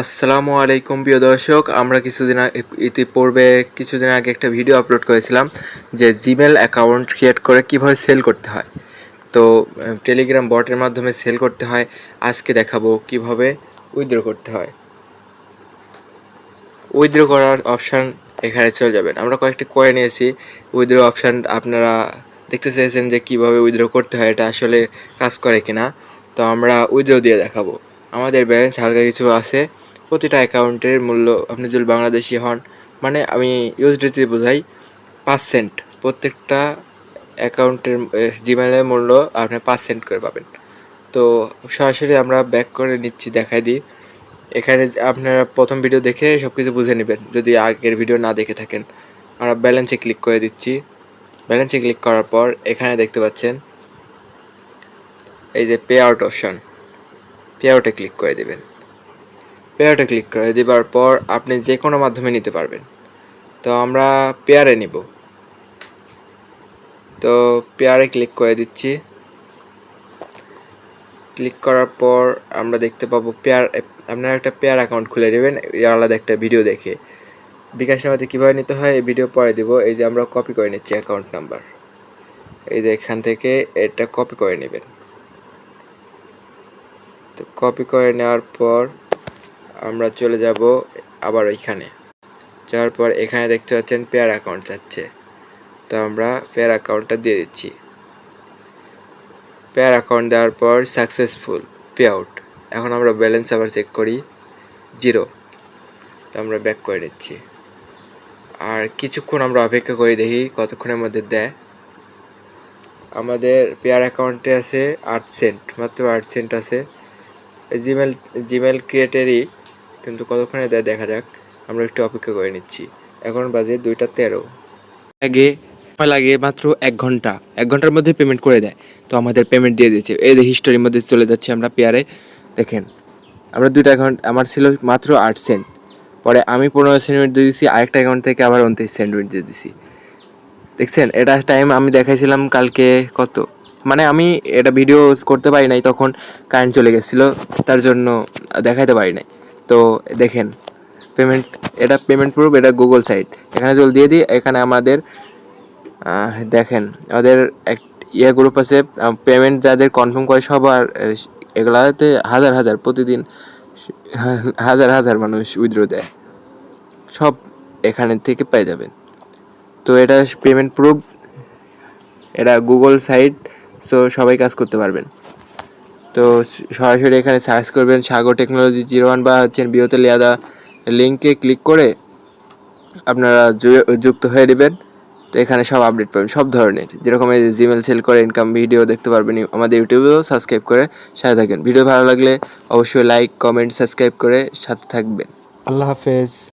আসসালামু আলাইকুম, প্রিয় দর্শক। আমরা কিছুদিন ইতিপূর্বে কিছুদিন আগে একটা ভিডিও আপলোড করেছিলাম যে জিমেল অ্যাকাউন্ট ক্রিয়েট করে কীভাবে সেল করতে হয়। তো টেলিগ্রাম বটের মাধ্যমে সেল করতে হয়। আজকে দেখাবো কীভাবে উইথড্র করতে হয়। উইথড্র করার অপশান এখানে চলে যাবেন আমরা কয়েকটি কয়ে নিয়েছি। উইথড্র অপশান আপনারা দেখতে চেয়েছেন যে কীভাবে উইথড্র করতে হয়, এটা আসলে কাজ করে কিনা। তো আমরা উইথড্র দিয়ে দেখাবো। আমাদের ব্যালেন্স হালকা কিছু আছে। প্রতিটা অ্যাকাউন্টের মূল্য আপনি যদি বাংলাদেশি হন মানে আমি ইউএসডিতে বোঝাই, পাঁচ সেন্ট প্রত্যেকটা অ্যাকাউন্টের জিমেলের মূল্য আপনি পাঁচ সেন্ট করে পাবেন। তো সরাসরি আমরা ব্যাক করে নিচ্ছি, দেখাই দিই। এখানে আপনারা প্রথম ভিডিও দেখে সব কিছু বুঝে নেবেন। যদি আগের ভিডিও না দেখে থাকেন, আমরা ব্যালেন্সে ক্লিক করে দিচ্ছি। ব্যালেন্সে ক্লিক করার পর এখানে দেখতে পাচ্ছেন, এই যে পে আউট অপশন পে আউটে ক্লিক করে দেবেন। পে আউটে ক্লিক করে দেবার পর আপনি যে কোনো মাধ্যমে নিতে পারবেন। তো আমরা পেয়ারে নিব। তো পেয়ারে ক্লিক করে দিচ্ছি। ক্লিক করার পর আমরা দেখতে পাবো পেয়ার, আপনারা একটা পেয়ার অ্যাকাউন্ট খুলে নেবেন। আলাদা একটা ভিডিও দেখে। বিকাশ মধ্যে কীভাবে নিতে হয়, এই ভিডিও পরে দেবো। এই যে আমরা কপি করে নিচ্ছি অ্যাকাউন্ট নাম্বার এই যে এখান থেকে এটা কপি করে নেবেন। তো কপি করে নেওয়ার পর আমরা চলে যাব আবার ওইখানে যাওয়ার পর এখানে দেখতে পাচ্ছেন পেয়ার অ্যাকাউন্ট যাচ্ছে। তো আমরা পেয়ার অ্যাকাউন্টটা দিয়ে দিচ্ছি। পেয়ার অ্যাকাউন্ট দেওয়ার পর সাকসেসফুল পে আউট এখন আমরা ব্যালেন্স আবার চেক করি জিরো তো আমরা ব্যাক করে নিচ্ছি। আর কিছুক্ষণ আমরা অপেক্ষা করে দেখি কতক্ষণের মধ্যে দেয়। আমাদের পেয়ার অ্যাকাউন্টে আছে আট সেন্ট মাত্র আট সেন্ট আছে। জিমেল জিমেল ক্রিয়েটেরই কিন্তু কতক্ষণে দেয় দেখা যাক। আমরা একটু অপেক্ষা করে নিচ্ছি। এখন বাজে দুইটা তেরো। আগে লাগে মাত্র এক ঘণ্টা। এক ঘণ্টার মধ্যে পেমেন্ট করে দেয়। তো আমাদের পেমেন্ট দিয়ে দিয়েছে। এই হিস্টোরির মধ্যে চলে যাচ্ছে আমরা পেয়ারে দেখেন, আমরা দুইটা অ্যাকাউন্ট আমার ছিল মাত্র আট সেন্ট পরে আমি পনেরো সেন্টিমিটার দিয়ে দিয়েছি আরেকটা অ্যাকাউন্ট থেকে আবার উনত্রিশ সেন্টিমিটার দিয়ে দিয়েছি দেখছেন, এটা টাইম আমি দেখাইছিলাম কালকে কত? মানে আমি এটা ভিডিও করতে পারি নাই, তখন কারেন্ট চলে গেছিল, তার জন্য দেখাইতে পারি নাই। তো দেখেন পেমেন্ট এটা পেমেন্ট প্রুফ এটা গুগল সাইট এখানে জল দিয়ে দিই, এখানে আমাদের দেখেন, আমাদের এক ইয়ে গ্রুপ আছে পেমেন্ট যাদের কনফার্ম করে সবার এগুলাতে হাজার হাজার প্রতিদিন, হাজার হাজার মানুষ উইথড্র দেয়। সব এখানে থেকে পেয়ে যাবেন। তো এটা পেমেন্ট প্রুফ এটা গুগল সাইট সো সবাই কাজ করতে পারবেন। তো, সরাসরি এখানে সার্চ করবেন সাগর টেকনোলজি জিরো ওয়ান বা হচ্ছেন বিহতে লিয়াদা লিঙ্কে ক্লিক করে আপনারা যুক্ত হয়ে নেবেন। তো, এখানে সব আপডেট পাবেন, সব ধরনের। যেরকম এই জিমেল সেল করে ইনকাম ভিডিও দেখতে পারবেন আমাদের ইউটিউবেও সাবস্ক্রাইব করে সাথে থাকবেন ভিডিও ভালো লাগলে অবশ্যই লাইক কমেন্ট সাবস্ক্রাইব করে সাথে থাকবেন। আল্লাহ হাফেজ।